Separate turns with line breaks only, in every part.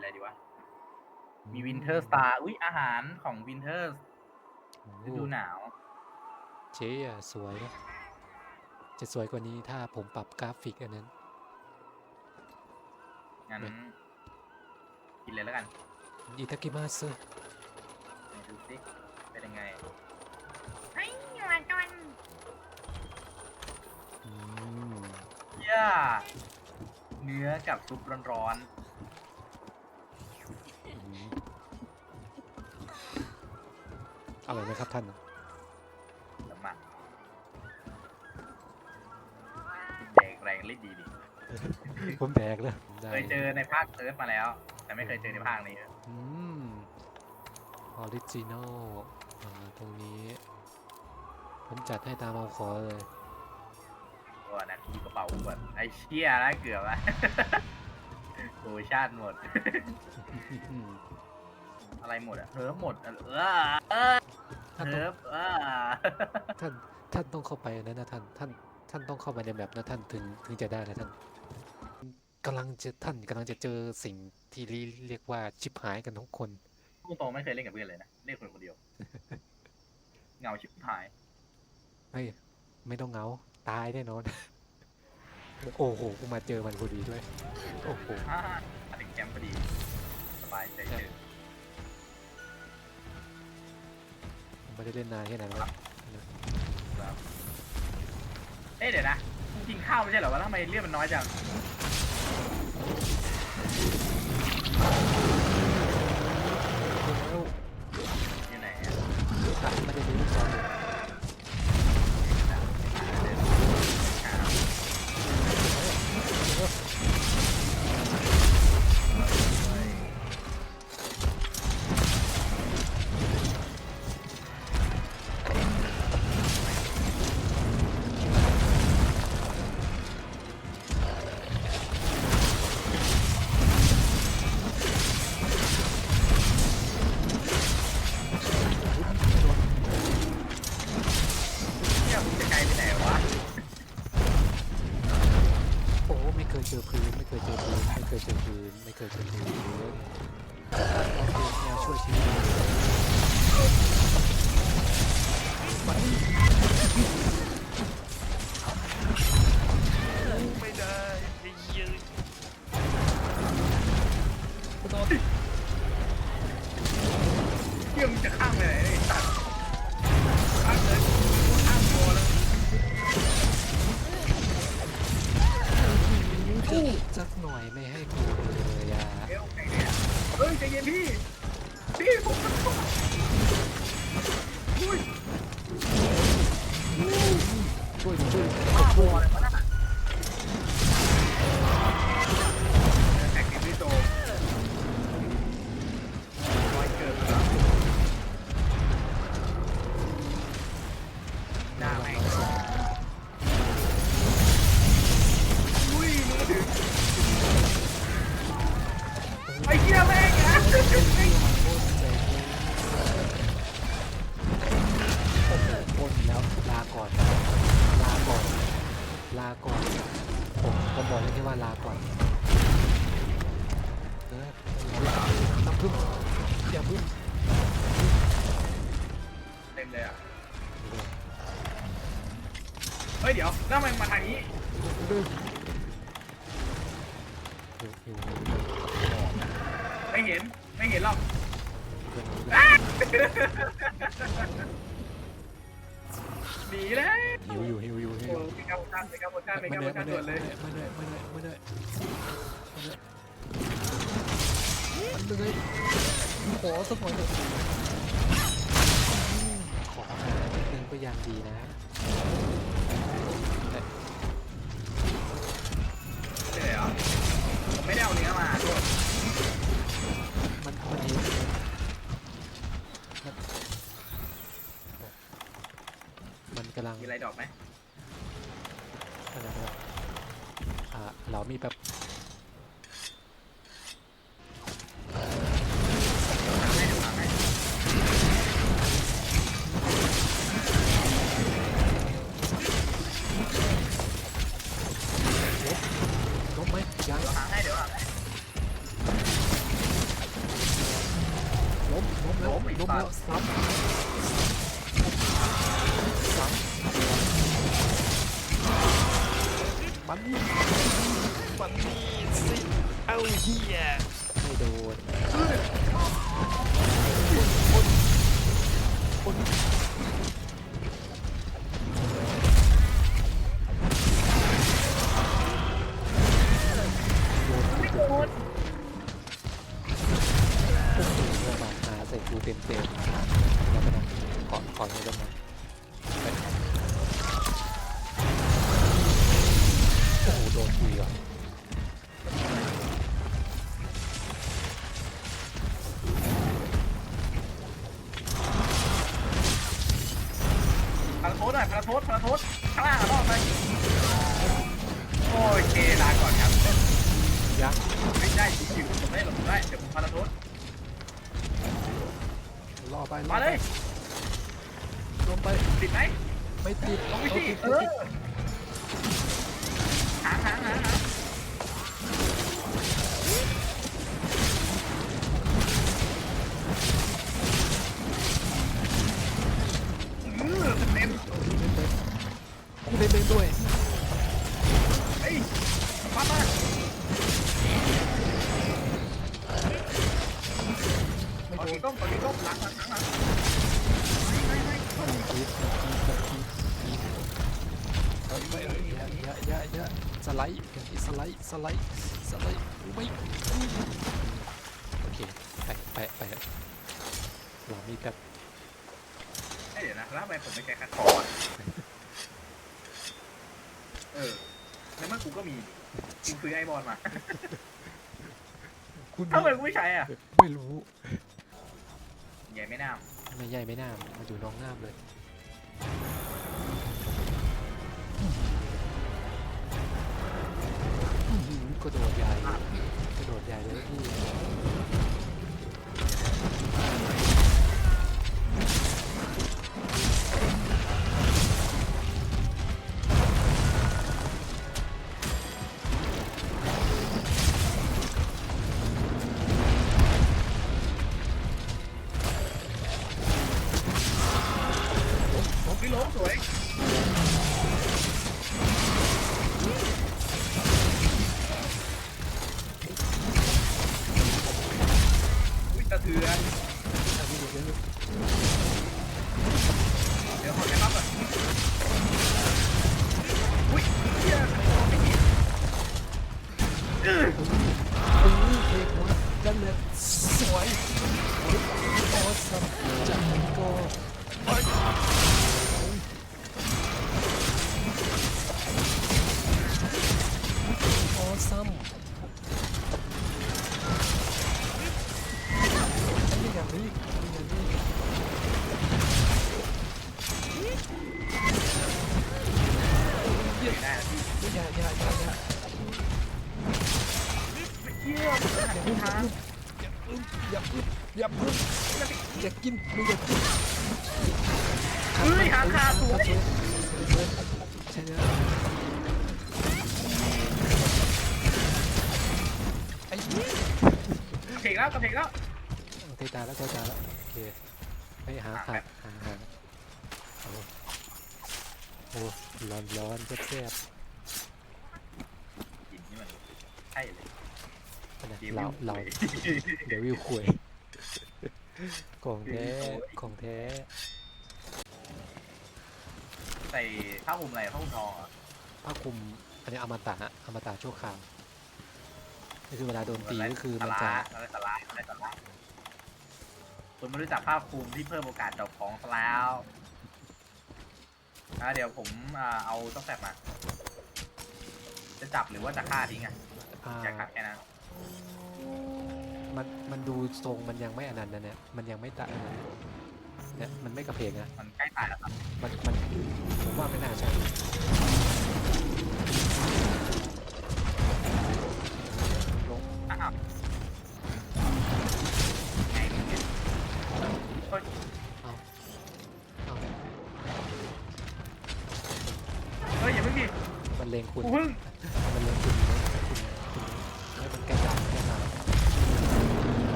อะไรดีวะ มีวินเทอร์สตาร์อุ้ยอาหารของวินเทอร์
โอ้
ฤดูหนาว
เจ๊อะสวยนะจะสวยกว่านี้ถ้าผมปรับกราฟิกอันนั้น
งั้น
ไม่
กินเลยแล้วกัน
อิตากิมาซึ
ไหนดูสิเป็นยังไง
เฮ้ยมาก่อน
อืม
เย่าเนื้อกับซุปร้อน
อื อร่อยไหมครับท่าน
ๆแล้วมาแดกแรงลิดดีดิ
ผมแดกเลยได้
เคยเจอในภาคเซิร์ฟมาแล้ว แต่ไม่เคยเจอในภาคนี้
อืมออริจินอลอ่าตรงนี้ ผมจัดให้ตามเอาขอเลย
ตัวนั้นที่กระเป๋าแบบไอ้เชี่ยแล้วเกือบอะโอ้ชาติหมด
อืม
อะไรหมดอะเฮิร์ฟหมดอะเออเออ
ท่านต้อง
เฮิร์ฟเออ
ท่านท่านต้องเข้าไปนะนะท่านท่านท่านต้องเข้าไปในแบบนะท่านถึงถึงจะได้นะท่านกำลังจะท่านกำลังจะเจอสิ่งที่เรียกว่าชิบหายกันทุกคน
พูดตรงไม่เคยเล่นกับเพื่อนเลยนะ เล่นคนคนเดียว เหงาชิบหาย
ไม่ไม่ต้องเหงาตายแน่นอน โอ้โหกูมาเจอมันพอดีด้วย โอ้โห
ฮ่ามาถึงแคมป์พอดี สบายใจเจอ
ไม่ได้เล่นนานแค่ไหนแล้ว
เอ๊ะเดี๋ยวนะกูกินข้าวไม่ใช่เหรอวะแล้วทำไมเลือดมันน้อยจัง หิวหิว
ไม่เห็
น ไม่
เห็
นหรอกหนีเลย
หิวอยู่หิวอยู่หิ
โอ้
ว
มีกาโบชันมีกาโบชันมี
ไม่
กาโบ
ได้
ชัน
ไม่
ด่วนเล
ได้
ย
ไม่ได้ไม่ได้ไม่ได้ไม่ได้มันเลยขอสักหน่อยเถอะขอหานิดนึงก็ยังดีนะำลัง
มีอะไรดอกไหม
อะไรนะอ่าเรามีแบบ
ทษหน่อยพาราโทษพาราโทษข้างล่างอะรอบไปโอ้ยเคลาก่อนครับ
ยักษ์
ไม่ได้ชิวๆผมได้หลบได้เดี๋ยวผมพาราโทษ
ล่อไป
มาเลย
ลงไป
ติดไหม
ไม่ติด
ลงไป
เอา
สิ
ติด
เอ
ติด
อหางหางหางหาง
ด้วย
เฮ้ยปั๊บมา
ไม่
ต่อ
โดน
ก้มต่อทีก้มหลังหลังหลังหลังไม่ไม่ไม่
มันคิดมันคิดมันคิดเอ้ยอ้ยเอ้ยอย่าอย่าอย่าสไลด์สไลด์สไลด์สไลด์ไม่โอเคไปไปไปเรามีแบบ
เดี๋ยวนะแล้วทำไมผมไม่ใช้คัดคออะเออในเมื่อกูก็มีกูซื้อไอบอลมา
คุณ
ทำไมกูไม่ใช้อะ
ไม่รู้
ใหญ่ไม่น่า
ไม่ใหญ่ไม่น่ามมาอยู่น้องน้ามเลยอื้อหือกระโดดใหญ่กระโดดใหญ่เลยพี่
มึ
งอย่ากิน
เฮ้ยหางขาดสวย
ใช่ไหมไอ้เหี้ย
เพลงแล้วกับเพลงแล้ว
เทตาแล้วเทตาแล้วโอเคไปหาขาดหาหาโอ้โอ้ร้อนร้อนแซ่บ
หินนี่มันใช่เลย
ๆน
เดี๋ยว
เราเราเดี๋ยววิวคุย ของแท้ของแท้
ใส่ผ้าห่มอะไรผ้าห่มทองเหรอ
ผ้าคลุมอันนี้อมตะฮะอมตะชั่วคราวก็คือเวลาโดนตีก็คือมันจะ
อะไรสาระอะไรสาระคุณไม่รู้จักผ้าคลุมที่เพิ่มโอกาสดอกของซะแล้วอะเดี๋ยวผมอ่าเอาต้องแสบมา จะจับหรือว่าจะฆ่าทิ้งอะ
อ่า
อยากฆ่าแค่นั้น
มันมันดูทรงมันยังไม่อันนั้นนะเนี่ยมันยังไม่ตะอันนั้นเนี่ยมันไม่กระเพกนะ
มันใกล้ตายแล้วครับ
มันมันผมว่าไม่น่าใช่ลง
อ้าวไงเนี่ยเฮ้ย
เอา
เฮ้ยอย่าเพิ่งดิ
มันเลงคุณ
กูเพิ่ง
มันเลงคุณนะคุณคุณ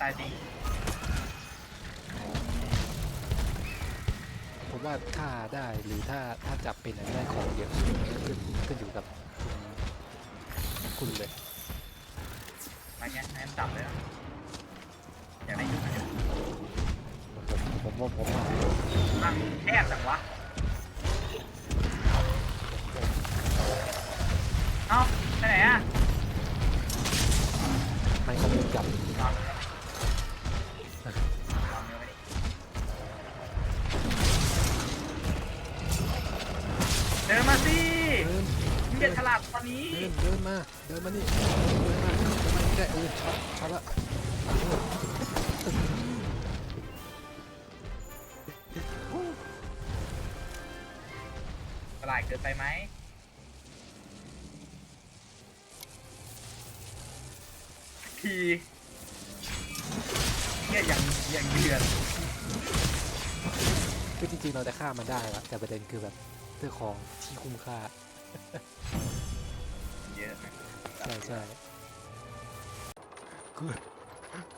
ตาย
จริง
ผมว่าถ้าได้หรือถ้าถ้าจับเป็นอะได้ของเยอะขึ้นขึ้นอยู่กับคุณคุณเลย
มาเงี้ยให้มันจับเลยนะอยากได้ยินไหม
ผมผมว่าผมว่า
มันแคบจังวะเอ้าไปไหนอะ
มันคงจับ
เอา
เดินเดินมา เดินมานี่ เดินมาเดินมานี่ได้เออช็อตช็อตละ
ฉลาดเกินไปไหมทีเนี่ยอย่างอย่างเดือด
คือจริงๆเราจะฆ่ามันได้ละแต่ประเด็นคือแบบเพื่อของที่คุ้มค่า
เยอะนะ
ใช่ใช่คุณ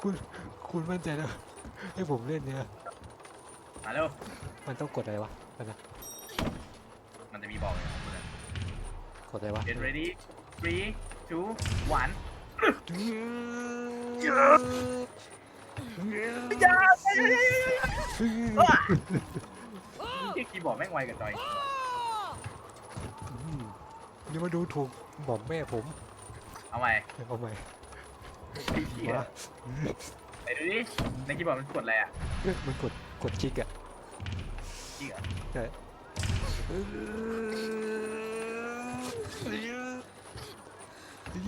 คุณ คุณมั่นใจแล้วให้ผมเล่นเนี่ย
มาเร็ว
มันต้องกดอะไรวะมันนะ
มันจะมีบอกเลย
กดอะไรวะ
Get ready three two one อย่าที่คีย์บอร์ดแม่งไวกับจอย
อืมนี่มาดูถูก หม่อมแม่ผม
เอาใหม่
เอาใหม่
พี่เกีย
มา
ไหนดูดิในคีย์บอร์ดมันกดอะไรอะ
มันกดกดคลิกอะ
จริงเหรอ
ใช่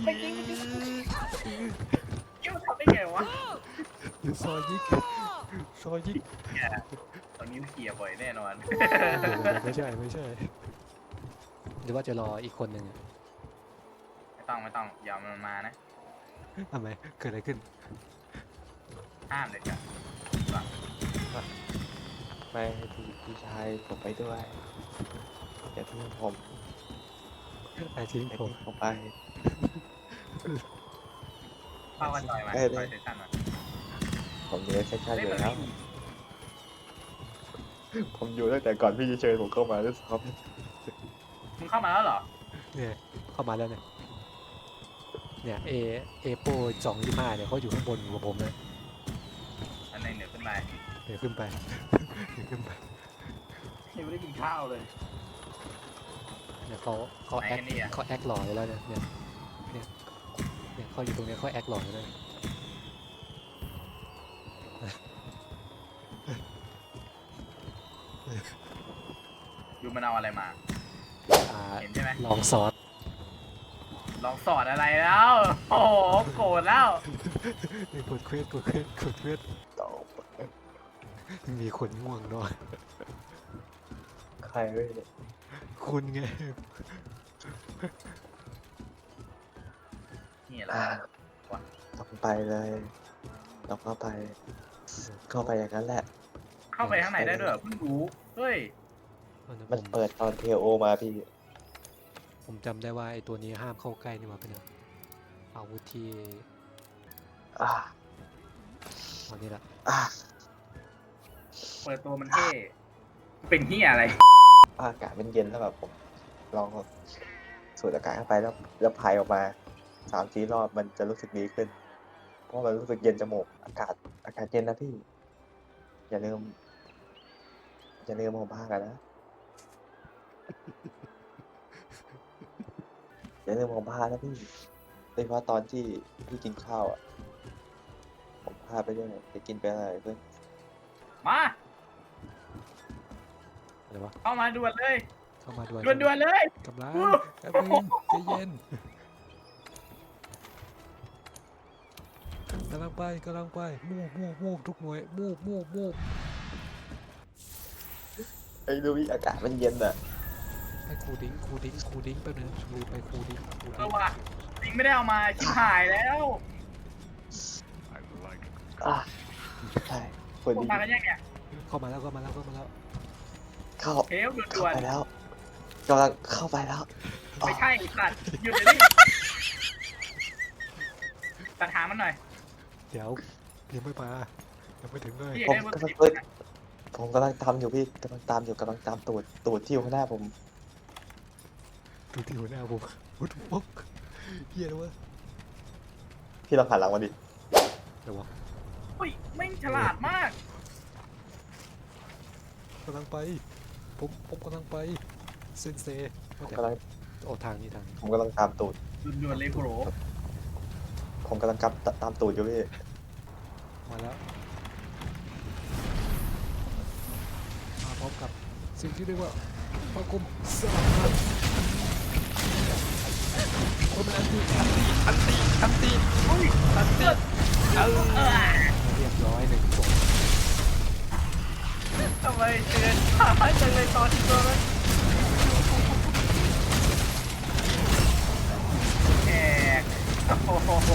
ไม่จริงไม่จริงยิ่งทำได้ไงวะ
ซอยยิกซอยยิก
เนี่ยตอนนี้เกียร์บ่อยแน่นอน
ไม่ใช่ไม่ใช่หรือว่าจะรออีกคนหนึ่งอะ
ไม่ ต้องไม่ต้องอย่ามันมานะ
ทำไมเกิดอะไรขึ้น
ห้ามเด็ดขาด
ไม่ให้พี่พี่ชายผมไปด้วยอย่าทิ้งผม
ไอ้ทิ้ง
อย่า
ผม
ทิ้งผมไป
เข้ากันจอยมา
ได้
จ
ได้
อยเซสชั่นมา
ผมอยู่ในเซสชั่น
เล่น
อยู่
มัน
แล้ว
ไม่มี
ผมอยู่ตั้งแต่ก่อนพี่จะเชิญผมเข้ามาด้วยซ้
มึงเข้ามาแล้วเหรอ
เนี่ยเข้ามาแล้วเนี่ย เนี่ยเอเอโปสองยี่ห้าเนี่ยเขาอยู่ข้างบนกับผมเลย
อันไหนเหนือขึ้นมา
เดี๋ยวขึ้นไป เดี๋ยวขึ้นไป
ยังไม่ได้กินข้าวเลย
เนี่ยเขาเขาแอค
ไหนกันเนี่ย
เขาแอคหล่ออยู่แล้วเนี่ยเนี่ยเนี่ยเนี่ยเขาอยู่ตรงเนี้ยเขาแอคหล่ออยู่แล้ว
ดูมันเอาอะไรมา
อ่า
เห็นใช่ไหม
ลองซอส
ลองสอนอะไรแล้ว โอ้โหโกรธแล้ว
กดเควสกดเควสกดเควสำ
ต่อ
มีคนง่วงนอน
ใครเว้ย
คุณไง
นี่แหละ
อ่าต้องไปเลยต้องเข้าไป เข้าไปอย่างนั้นแหละ
เข้าไปข้างในได้ด้วยเหรอเพิ่งรู้ เฮ้ย
มันเปิดตอนเทโอมาพี่
ผมจำได้ว่าไอตัวนี้ห้ามเข้าใกล้นี่หว่าเป็นยอาวุธที่
อ่า
อันนี้ละ
อ่า
เปิดตัวมันเท่เป็นเฮียอะไร
อากาศมันเย็นแล้วแบบผม ลองสูดอากาศเข้าไปแล้วแล้วพายออกมาสามสี่รอบมันจะรู้สึกดีขึ้น เพราะมันรู้สึกเย็นจมูกอากาศ อากาศเย็นนะพี่ อย่าลืม อย่าลืมผมพากันนะ อย่าลืมผมพานะพี่โดยเฉพาะตอนที่พี่กินข้าวอะ ผมพาไปด้วยจะกินไปอะไรเพื่อน
มา
อะไรวะ
เข้ามาด่วนเลย
เข้ามาด่วน
ด่วนๆเลย
กำลัง
อู้
แป๊บนึงใจเย็นกำลังไปกำลังไปมูบมูบมูบทุกหน่วยมูบมูบมูบ
ไอ้ดูพี่อากาศมันเย็นอะ
ไปครูดิ้งครูดิ้งครูดิ้งแป๊บนึงลืมไปครูดิ้งครู
เอ
ดิ้
องว่ะจริงไม่ได้เอามาชิบหายแล้ว
อะใช่คน
พวก
ดี
มากันยังเนี่ย
เข้ามาแล้วเข้ามาแล้วเข้ามาแล้ว
เข้า
เทลด่
เข้า
วน
ไปแล้วกำลังเข้าไปแล้ว
ๆไม่ใช่ไอ้สัตว์หยุดเลยดิตัดหางมันหน่อย
เดี๋ยวยังไม่มายังไม่ถึงเลย
พี่
ผม
ได้เบอร์
ก็
สิบ
เอ้ยผมกำลังตามอยู่พี่กำลังตามอยู่กำลังตามตูดตูดที่อยู่ข้างหน้าผม
ดูที่หัวหน้าผมวุ้ดวุ้กเฮียนะวะ
พี่ลองหันหลังมาดิ
เดี๋ยววะ
อุ้ยแม่งฉลาดมาก
กำลังไปผมผมกำลังไปเซนเซ
ผม
แต่
กำลัง
โอ้ทางนี้ทางนี้
ผมกำลังตามตูด
ด่วนๆเลยโกร
ผมกำลังกลับตตามตูดอยู่พี่
มาแล้วมาพร้อมกับสิ่งที่เรียกว่าพระกุมสลัด คนอันตีอันตีอันตี
อุ้ยตัดเลือด
อัน
เออ
เรียบร้อยหนึ่งศพ
ทำไมเตือนช้าจังเลยตอนที่โดนมันแขกโอ้โห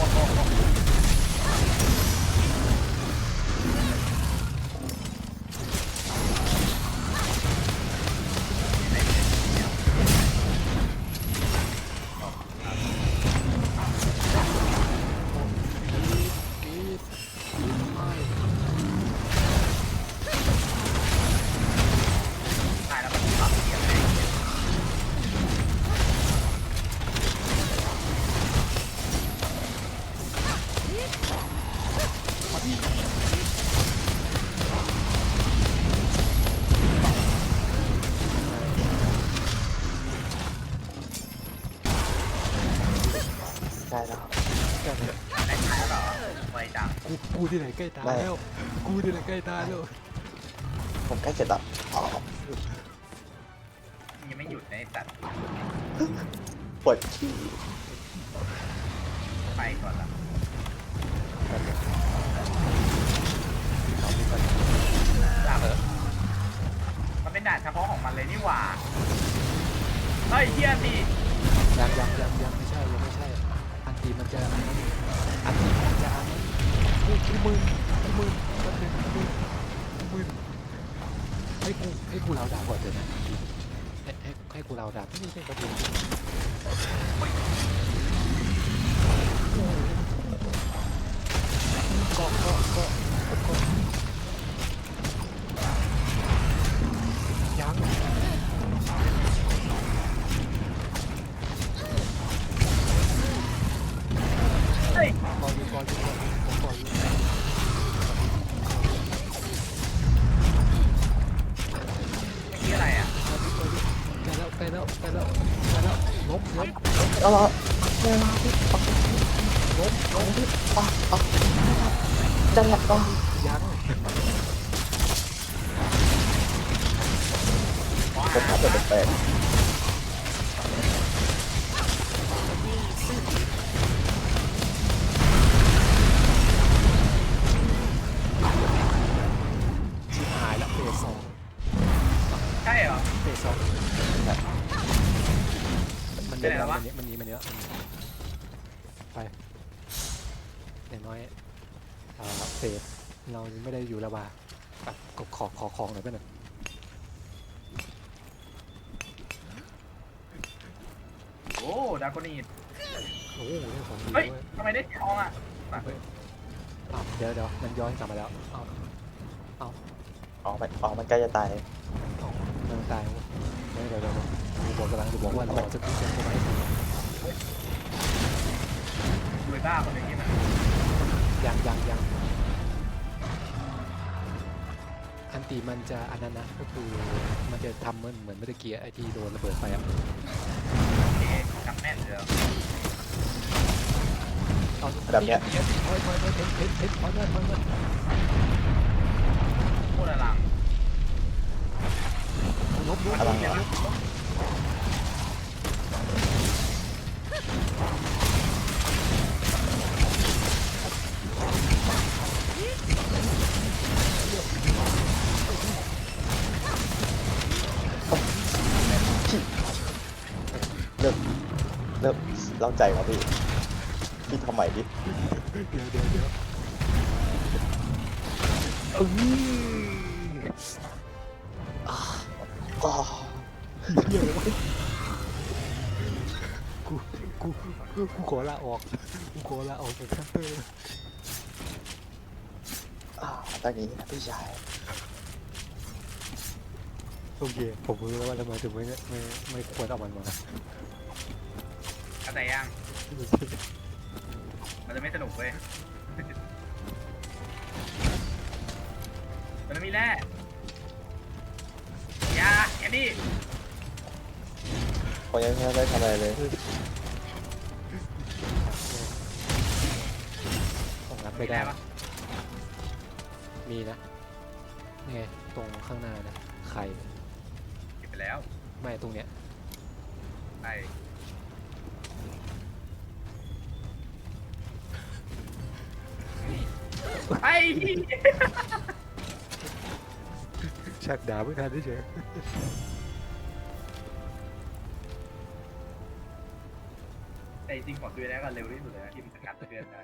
กูที่ไหนใกล้ตาย
ไม่
แล้ว กูที่ไหนใกล้ตายแล้ว
ผมใกล้เสร็จแล้วอ๋อ
ยังไม่หยุดในะไอ้สัตว์
ปวดขี้
ไปก่อนละด่าเถอะมันเป็นด่านเฉพาะของมันเลยนี่หว่า เฮ้ยเฮียสิ
ยังยังยังยังไม่ใช่ยังไม่ใช่ อันตีมันจะอันนั้นอันตีมันจะอันนั้น กูกูมึนกูมึนมันเป็นกูมึนกูมึนให้กูให้กูเราด่าก่อนเถอะนะให้ให้ให้กูเราด่าไม่ใช่ประเด็นก็ก็ก็ก็ยัง
เฮ้ย
ก่อนอยู่ก่อนอยู่ก่อน
เอา
ละไม่มาพี่ปักล้มล้มพี่ปักปักจังหวะก็
มัน
เป็นไง
เนี้
วะ
มันนี้มันนี้มันนี้ไปอย่างน้อยอ่าเฟสเรายังไม่ได้อยู่ระบาอะก็ขอขอของหน่อยไปหน่อย
โอ้ดาโกนีด
โอ้โหได้ของดี
เฮ้ย
ด้วย
ทำไมได้ทองอะ
อ้าวเดี๋ยวเดี๋ยวมันย้อนกลับมาแล้วอ้าว
ออกมันออกมันใกล้จะตาย
อ้าวมันตายเว้ย เดี๋ยวเดี๋ยวกูบอกกำลังจะบอกว่ารอจะพิจารณาไว้
รวยบ้าคนอย่างนี้นะ
ยังยังยังอันตีมันจะอันนั้นนะก็คือมันจะทำเหมือนเหมือนเมื่อกี้ไอที่โดนระเบิดไปอะ
โอเคกำแม่นเลย
เอา
แบบเนี้ย
ถอยถอยถอยเห็นเห็นเห็นถอยมาถอยมา
โคตรอลัง
ล้มล้ม
อะไร
เดี๋ยว
วะ
นะ
เริ่มเริ่มเล่าใจว่ะพี่พี่ทำใหม่ดิ
เดี๋ยวเดี๋ยวเดี๋ยวเอ๋อเหี้ยเลยวกูกูกูขอลาออกกูขอลาออกจากคันเตอร์
ตั้งอย่างนี้นะพี่ชาย
โอเคผมรู้แล้วว่าทำไมถึงไม่ไม่ไม่ควรเอามันมา
เข้าใจยังมันจะไม่สนุกเว้ยมันไม่มีแร่ อยาแอนดี้
เพราะยังไม่ได้ทำอะไรเลย
ต้องรับ
มี
ไม่
แร่
ได้
ปะ
มีนะนี่ไงตรงข้างหน้านะไข่
เก็บไปแล้ว
ไม่ตรงเนี้ย
ไปไอ้
ชักด่าไม่ทันได้เฉย
แต่จริงๆขอซื้อแล้วกันเร็วที่สุดเลยนะที่มันสกัดเตือนได้